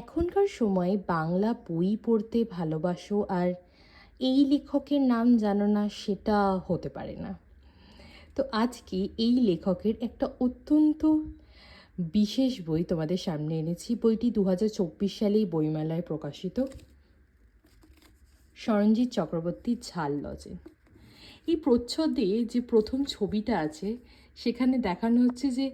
এখনকার সময়ে বাংলা বই পড়তে ভালোবাসো আর এই লেখকের নাম জানো না সেটা হতে পারে না। তো আজকে এই লেখকের একটা অত্যন্ত বিশেষ বই তোমাদের সামনে এনেছি। বইটি দু হাজার চব্বিশ সালেই বইমেলায় প্রকাশিত। সরঞ্জিৎ চক্রবর্তীর ঝাল লজে। এই প্রচ্ছদে যে প্রথম ছবিটা আছে, সেখানে দেখানো হচ্ছে যে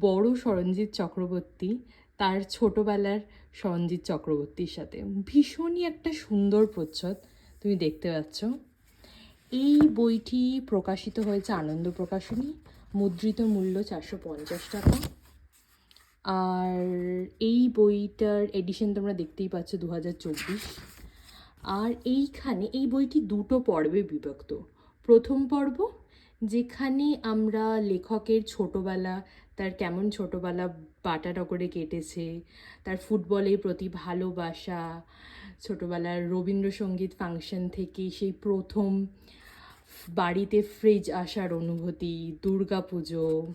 বড় সরঞ্জিৎ চক্রবর্তী তার ছোটোবেলার সরঞ্জিৎ চক্রবর্তীর সাথে। ভীষণই একটা সুন্দর প্রচ্ছদ তুমি দেখতে পাচ্ছ। এই বইটি প্রকাশিত হয়েছে আনন্দ প্রকাশনী, মুদ্রিত মূল্য চারশো পঞ্চাশ টাকা। আর এই বইটার এডিশন তোমরা দেখতেই পাচ্ছ দু হাজার চব্বিশ। আর এইখানে, এই বইটি দুটো পর্বে বিভক্ত। প্রথম পর্ব যেখানে আমরা লেখকের ছোটোবেলা, তার কেমন ছোটবেলা বাটানগরে কেটেছে, তার ফুটবলের প্রতি ভালোবাসা, ছোটোবেলার রবীন্দ্রসঙ্গীত ফাংশন থেকে সেই প্রথম বাড়িতে ফ্রিজ আসার অনুভূতি দুর্গা পুজো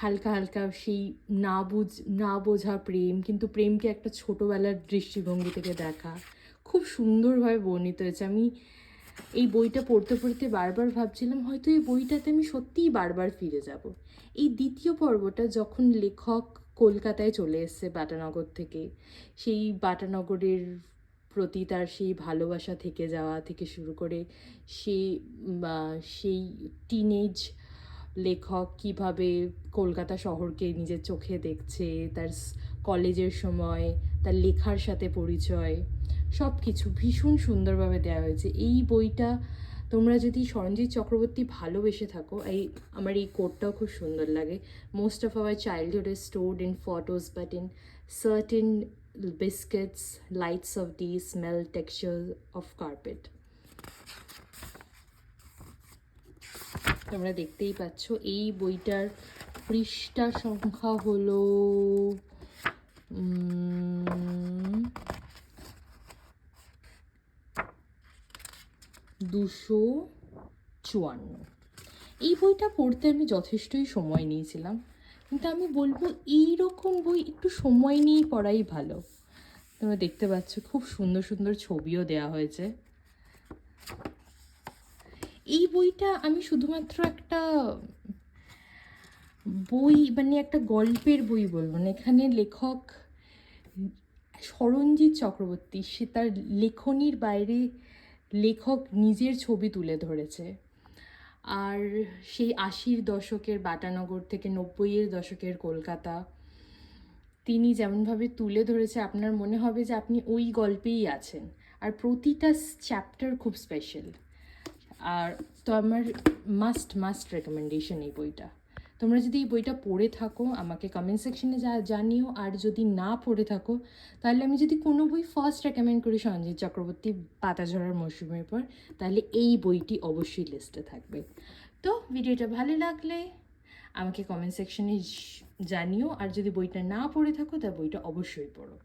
হালকা হালকা সেই না বুঝ, না বোঝা প্রেম, কিন্তু প্রেমকে একটা ছোটোবেলার দৃষ্টিভঙ্গি থেকে দেখা। খুব সুন্দরভাবে বর্ণিত হয়েছে। আমি এই বইটা পড়তে পড়তে বারবার ভাবছিলাম, হয়তো এই বইটাতে আমি সত্যিই বারবার ফিরে যাব। এই দ্বিতীয় পর্বটা যখন লেখক কলকাতায় চলে এসছে বাটানগর থেকে, সেই বাটানগরের প্রতি তার সেই ভালোবাসা থেকে যাওয়া থেকে শুরু করে সে সেই টিনেজ লেখক কীভাবে কলকাতা শহরকে নিজের চোখে দেখছে, তার কলেজের সময়, তার লেখার সাথে পরিচয় সব কিছু ভীষণ সুন্দরভাবে দেওয়া হয়েছে। এই বইটা তোমরা যদি সরঞ্জিৎ চক্রবর্তী ভালোবেসে থাকো, এই, আমার এই কোটটাও খুব সুন্দর লাগে। Most of our childhood is stored in photos but in certain biscuits lights of the smell texture of carpet তোমরা দেখতেই পাচ্ছ, এই বইটার পৃষ্ঠা সংখ্যা হলো দুশো চুয়ান্ন। এই বইটা পড়তে আমি যথেষ্টই সময় নিয়েছিলাম। কিন্তু আমি বলব এই রকম বই একটু সময় নিয়েই পড়াই ভালো। তোমরা দেখতে পাচ্ছ, খুব সুন্দর সুন্দর ছবিও দেওয়া হয়েছে। এই বইটা আমি শুধুমাত্র একটা বই মানে একটা গল্পের বই বলব না। এখানে লেখক সরঞ্জিৎ চক্রবর্তী, সে তার লেখনির বাইরে লেখক নিজের ছবি তুলে ধরেছে। আর সেই আশির দশকের বাটানগর থেকে নব্বইয়ের দশকের কলকাতা, তিনি যেমনভাবে তুলে ধরেছে, আপনার মনে হবে যে আপনি ওই গল্পেই আছেন। আর প্রতিটা চ্যাপ্টার খুব স্পেশাল আর তো আমার মাস্ট মাস্ট রেকমেন্ডেশন এই বইটা। তোমরা যদি এই বইটা পড়ে থাকো, আমাকে কমেন্ট সেকশনে যা, জানিও। আর যদি না পড়ে থাকো, তাহলে আমি যদি কোনো বই ফার্স্ট রেকমেন্ড করি সঞ্জিত চক্রবর্তী পাতা ঝরার মৌসুমের পর, তাহলে এই বইটি অবশ্যই লিস্টে থাকবে। তো ভিডিওটা ভালো লাগলে আমাকে কমেন্ট সেকশনে জানিও। আর যদি বইটা না পড়ে থাকো তা বইটা অবশ্যই পড়ো।